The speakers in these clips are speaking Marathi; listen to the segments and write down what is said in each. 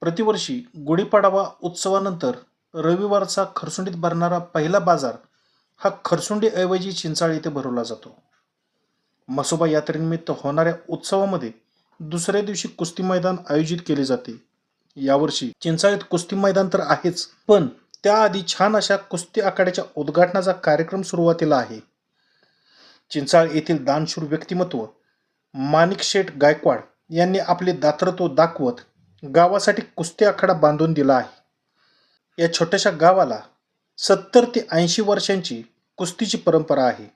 प्रतिवर्षी गुढीपाडवा उत्सवानंतर रविवारचा खरसुंडीत भरणारा पहिला बाजार हा खरसुंडीऐवजी चिंचाळ येथे भरवला जातो. मसोबा यात्रेनिमित्त होणाऱ्या उत्सवामध्ये दुसऱ्या दिवशी कुस्ती मैदान आयोजित केले जाते. यावर्षी चिंचाळीत कुस्ती मैदान तर आहेच पण त्याआधी छान अशा कुस्ती आखाड्याच्या उद्घाटनाचा कार्यक्रम सुरुवातीला आहे. चिंचाळ येथील दानशूर व्यक्तिमत्व माणिक शेठ गायकवाड यांनी आपले दातृत्व दाखवत गावासाठी कुस्ती आखाडा बांधून दिला आहे. या छोट्याशा गावाला सत्तर ते ऐंशी वर्षांची कुस्तीची परंपरा आहे.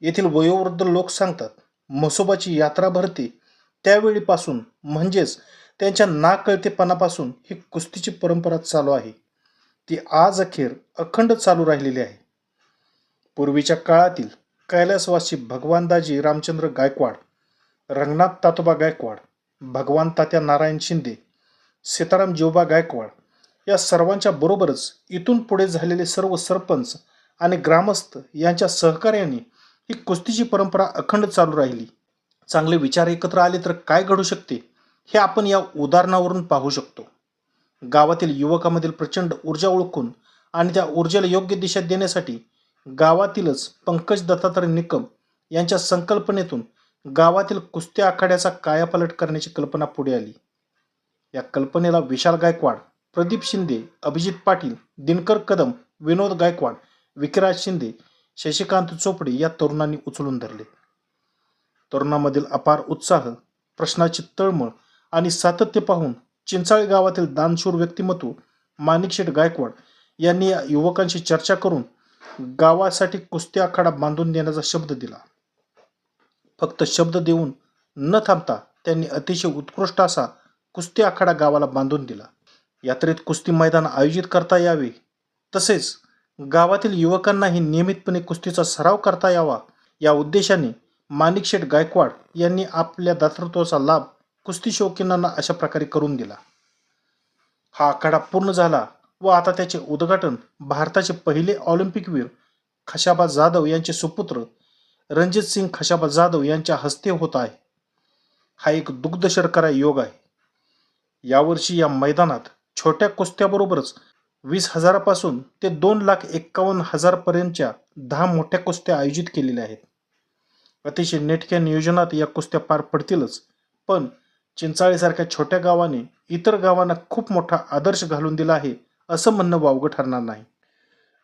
येथील वयोवृद्ध लोक सांगतात म्हसोबाची यात्रा भरते त्यावेळीपासून म्हणजेच त्यांच्या नाकळतेपणापासून ही कुस्तीची परंपरा चालू आहे. ती आज अखेर अखंड चालू राहिलेली आहे. पूर्वीच्या काळातील कैलासवासी भगवानदाजी रामचंद्र गायकवाड रंगनाथ तातोबा गायकवाड भगवान तात्या नारायण शिंदे सीताराम जीवबा गायकवाड या सर्वांच्या बरोबरच इथून पुढे झालेले सर्व सरपंच आणि ग्रामस्थ यांच्या सहकार्याने ही कुस्तीची परंपरा अखंड चालू राहिली. चांगले विचार एकत्र आले तर काय घडू शकते हे आपण या उदाहरणावरून पाहू शकतो. गावातील युवकामधील प्रचंड ऊर्जा ओळखून आणि त्या ऊर्जेला योग्य दिशा देण्यासाठी गावातीलच पंकज दत्तात्रय निकम यांच्या संकल्पनेतून गावातील कुस्ती आखाड्याचा कायापालट करण्याची कल्पना पुढे आली. या कल्पनेला विशाल गायकवाड प्रदीप शिंदे अभिजित पाटील दिनकर कदम विनोद गायकवाड विकिराज शिंदे शशिकांत चोपडे या तरुणांनी उचलून धरले. तरुणामधील अपार उत्साह प्रश्नाची तळमळ आणि सातत्य पाहून चिंचाळी गावातील दानशूर व्यक्तिमत्व माणिकशेठ गायकवाड यांनी या युवकांशी चर्चा करून गावासाठी कुस्ती आखाडा बांधून देण्याचा शब्द दिला. फक्त शब्द देऊन न थांबता त्यांनी अतिशय उत्कृष्ट असा कुस्ती आखाडा गावाला बांधून दिला. यात्रेत कुस्ती मैदान आयोजित करता यावे. तसेच गावातील युवकांनाही नियमितपणे कुस्तीचा सराव करता यावा. या उद्देशाने माणिकशेठ गायकवाड यांनी आपल्या दातृत्वाचा लाभ कुस्ती शौकीनांना अशा प्रकारे करून दिला. हा आखाडा पूर्ण झाला व आता त्याचे उद्घाटन भारताचे पहिले ऑलिम्पिकवीर खशाबा जाधव यांचे सुपुत्र रणजित सिंग खशाबा जाधव यांच्या हस्ते होत आहे. हा एक दुग्ध शर्करा योग आहे. यावर्षी या मैदानात छोट्या कुस्त्याबरोबरच वीस हजारापासून ते दोन लाख एक्कावन्न हजारपर्यंतच्या दहा मोठ्या कुस्त्या आयोजित केलेल्या आहेत. अतिशय नेटक्या नियोजनात या कुस्त्या पार पडतीलच पण चिंचाळीसारख्या छोट्या गावाने इतर गावांना खूप मोठा आदर्श घालून दिला आहे असं म्हणणं वावगं ठरणार नाही.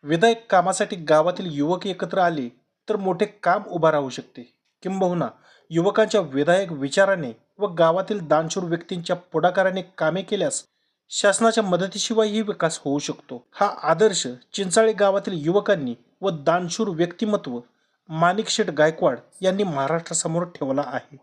विधायक कामासाठी गावातील युवक एकत्र आले तर मोठे काम उभा राहू शकते. किंबहुना युवकांच्या विधायक विचाराने व गावातील दानशूर व्यक्तींच्या पुढाकाराने कामे केल्यास शासनाच्या मदतीशिवायही विकास होऊ शकतो. हा आदर्श चिंचाळे गावातील युवकांनी व दानशूर व्यक्तिमत्व माणिकशेठ गायकवाड यांनी महाराष्ट्रासमोर ठेवला आहे.